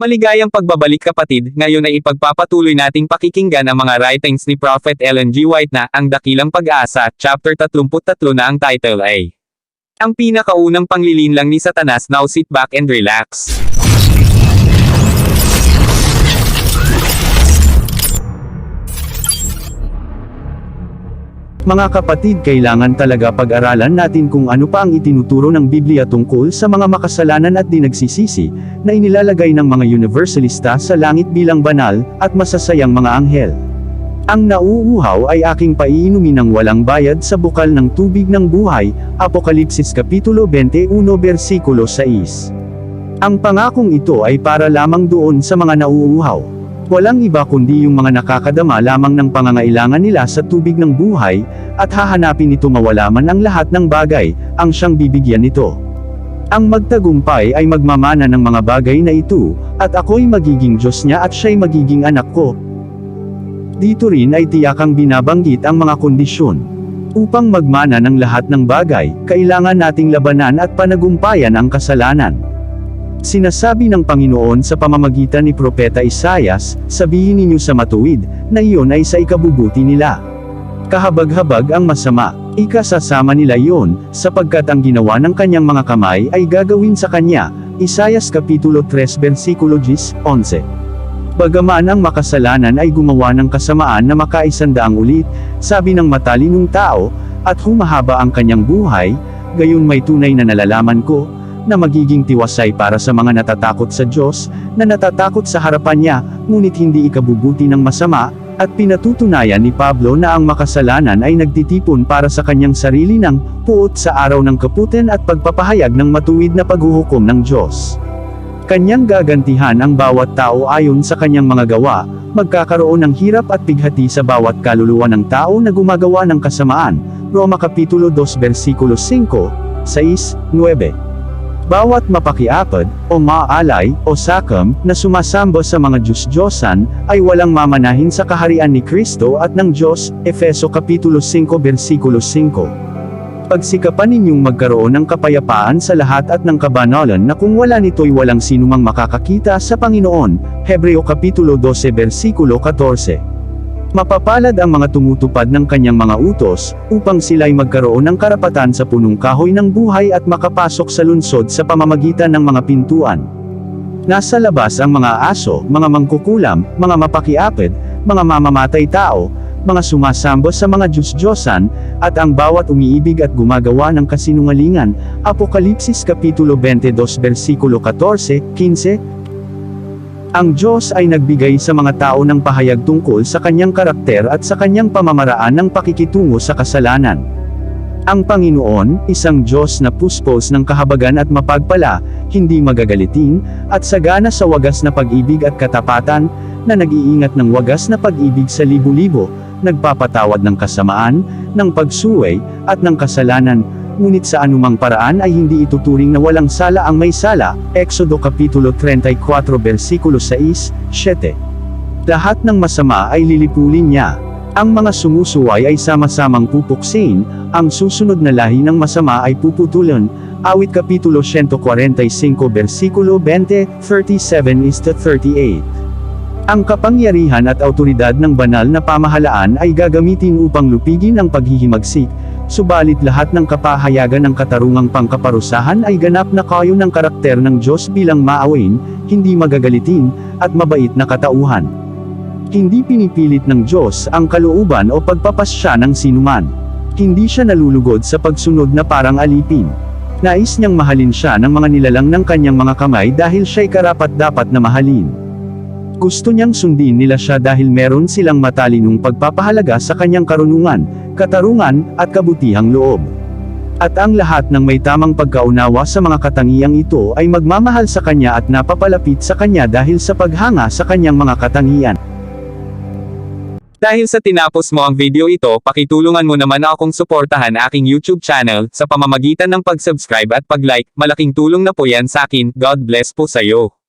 Maligayang pagbabalik kapatid, ngayon ay ipagpapatuloy nating pakikinggan ang mga writings ni Prophet Ellen G. White na Ang Dakilang Pag-asa, chapter 33 na ang title ay Ang pinakaunang panglilinlang ni Satanas Now sit back and relax. Mga kapatid kailangan talaga pag-aralan natin kung ano pa ang itinuturo ng Biblia tungkol sa mga makasalanan at di nagsisisi, na inilalagay ng mga universalista sa langit bilang banal, at masasayang mga anghel. Ang nauuhaw ay aking paiinumin ng walang bayad sa bukal ng tubig ng buhay, Apokalipsis Kapitulo 21 versikulo 6. Ang pangakong ito ay para lamang doon sa mga nauuhaw. Walang iba kundi yung mga nakakadama lamang ng pangangailangan nila sa tubig ng buhay, at hahanapin ito mawala man ang lahat ng bagay, ang siyang bibigyan nito. Ang magtagumpay ay magmamana ng mga bagay na ito, at ako'y magiging Diyos niya at siya'y magiging anak ko. Dito rin ay tiyakang binabanggit ang mga kondisyon. Upang magmana ng lahat ng bagay, kailangan nating labanan at panagumpayan ang kasalanan. Sinasabi ng Panginoon sa pamamagitan ni Propeta Isayas, sabihin ninyo sa matuwid, na iyon ay sa ikabubuti nila. Kahabag-habag ang masama, ikasasama nila iyon, sapagkat ang ginawa ng kanyang mga kamay ay gagawin sa kanya, Isayas Kapitulo 3 versikulo 10, 11. Bagaman ang makasalanan ay gumawa ng kasamaan na makaisandaang ulit, sabi ng matalinong tao, at humahaba ang kanyang buhay, gayon may tunay na nalalaman ko, na magiging tiwasay para sa mga natatakot sa Diyos, na natatakot sa harapan niya, ngunit hindi ikabubuti ng masama, at pinatutunayan ni Pablo na ang makasalanan ay nagtitipon para sa kanyang sarili ng puot sa araw ng kaputin at pagpapahayag ng matuwid na paghuhukom ng Diyos. Kanyang gagantihan ang bawat tao ayon sa kanyang mga gawa, magkakaroon ng hirap at bighati sa bawat kaluluwa ng tao na gumagawa ng kasamaan. Roma Kapitulo 2 versikulo 5, 6, 9. Bawat mapakiapad, o maalay, o sakam, na sumasamba sa mga Diyos-Diyosan, ay walang mamanahin sa kaharian ni Kristo at ng Diyos, Efeso Kapitulo 5 versikulo 5. Pagsikapan ninyong magkaroon ng kapayapaan sa lahat at ng kabanalan na kung wala nito'y walang sinumang makakakita sa Panginoon, Hebreo Kapitulo 12 versikulo 14. Mapapalad ang mga tumutupad ng kanyang mga utos, upang sila'y magkaroon ng karapatan sa punong kahoy ng buhay at makapasok sa lunsod sa pamamagitan ng mga pintuan. Nasa labas ang mga aso, mga mangkukulam, mga mapakiapid, mga mamamatay tao, mga sumasamba sa mga Diyos-Diyosan, at ang bawat umiibig at gumagawa ng kasinungalingan. Apokalipsis Kapitulo 22 versikulo 14, 15, ang Diyos ay nagbigay sa mga tao ng pahayag tungkol sa kanyang karakter at sa kanyang pamamaraan ng pakikitungo sa kasalanan. Ang Panginoon, isang Diyos na puspos ng kahabagan at mapagpala, hindi magagalitin, at sagana sa wagas na pag-ibig at katapatan, na nag-iingat ng wagas na pag-ibig sa libu-libo, nagpapatawad ng kasamaan, ng pagsuway, at ng kasalanan, ngunit sa anumang paraan ay hindi ituturing na walang sala ang may sala, Exodo Kapitulo 34 versikulo 6, 7. Lahat ng masama ay lilipulin niya. Ang mga sumusuway ay sama-samang pupuksin, ang susunod na lahi ng masama ay puputulan, Awit Kapitulo 145 versikulo 20, 37 is to 38. Ang kapangyarihan at autoridad ng banal na pamahalaan ay gagamitin upang lupigin ang paghihimagsik, subalit lahat ng kapahayagan ng katarungang pangkaparusahan ay ganap na kayo ng karakter ng Diyos bilang maawin, hindi magagalitin, at mabait na katauhan. Hindi pinipilit ng Diyos ang kalooban o pagpapasya ng sinuman. Hindi siya nalulugod sa pagsunod na parang alipin. Nais niyang mahalin siya ng mga nilalang ng kanyang mga kamay dahil siya'y karapat dapat na mahalin. Gusto niyang sundin nila siya dahil meron silang matalinong pagpapahalaga sa kanyang karunungan, katarungan, at kabutihang loob. At ang lahat ng may tamang pagkaunawa sa mga katangiang ito ay magmamahal sa kanya at napapalapit sa kanya dahil sa paghanga sa kanyang mga katangian. Dahil sa tinapos mo ang video ito, pakitulungan mo naman akong suportahan aking YouTube channel sa pamamagitan ng pag-subscribe at pag-like. Malaking tulong na po yan sa akin. God bless po sa iyo.